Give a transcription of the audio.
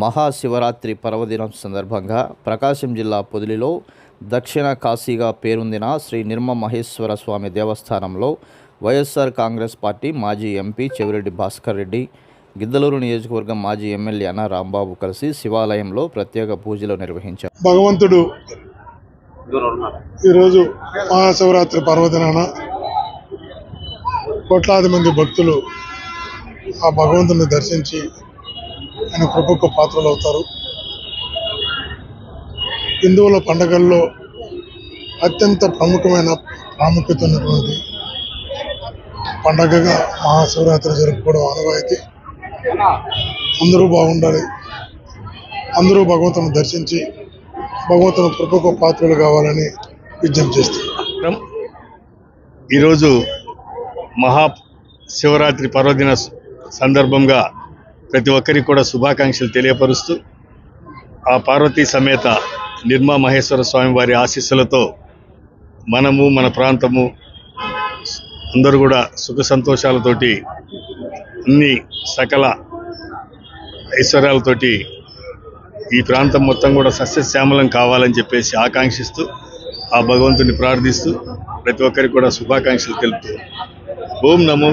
మహాశివరాత్రి పర్వదినం సందర్భంగా ప్రకాశం జిల్లా పొదిలిలో దక్షిణ కాశీగా పేరొందిన శ్రీ నిర్మ మహేశ్వర స్వామి దేవస్థానంలో వైఎస్ఆర్ కాంగ్రెస్ పార్టీ మాజీ ఎంపీ చెవిరెడ్డి భాస్కర్ రెడ్డి గిద్దలూరు నియోజకవర్గం మాజీ ఎమ్మెల్యే అన్న రాంబాబు కలిసి శివాలయంలో ప్రత్యేక పూజలు నిర్వహించారు. భగవంతుడు ఈరోజు మహాశివరాత్రి పర్వదినాన కోట్లాది మంది భక్తులు ఆ భగవంతుని దర్శించి ఆయన కృపకు పాత్రలు అవుతారు హిందువుల పండగల్లో అత్యంత ప్రముఖమైన ప్రాముఖ్యత ఉన్నటువంటి పండగగా మహాశివరాత్రి జరుపుకోవడం ఆనవాయితీ. అందరూ బాగుండాలి. అందరూ భగవంతుని దర్శించి భగవంతుని కృపకు పాత్రలు కావాలని విజ్ఞప్తి చేస్తున్నాను ఈరోజు మహా శివరాత్రి పర్వదిన సందర్భంగా ప్రతి ఒక్కరికి కూడా శుభాకాంక్షలు తెలియపరుస్తూ ఆ పార్వతీ సమేత నిర్మా మహేశ్వర స్వామి వారి ఆశీస్సులతో మనము మన ప్రాంతము అందరూ కూడా సుఖ సంతోషాలతోటి అన్ని సకల ఐశ్వర్యాలతోటి ఈ ప్రాంతం మొత్తం కూడా సస్యశ్యామలం కావాలని చెప్పేసి ఆకాంక్షిస్తూ ఆ భగవంతుని ప్రార్థిస్తూ ప్రతి ఒక్కరికి కూడా శుభాకాంక్షలు తెలుపుతూ. ఓం నమో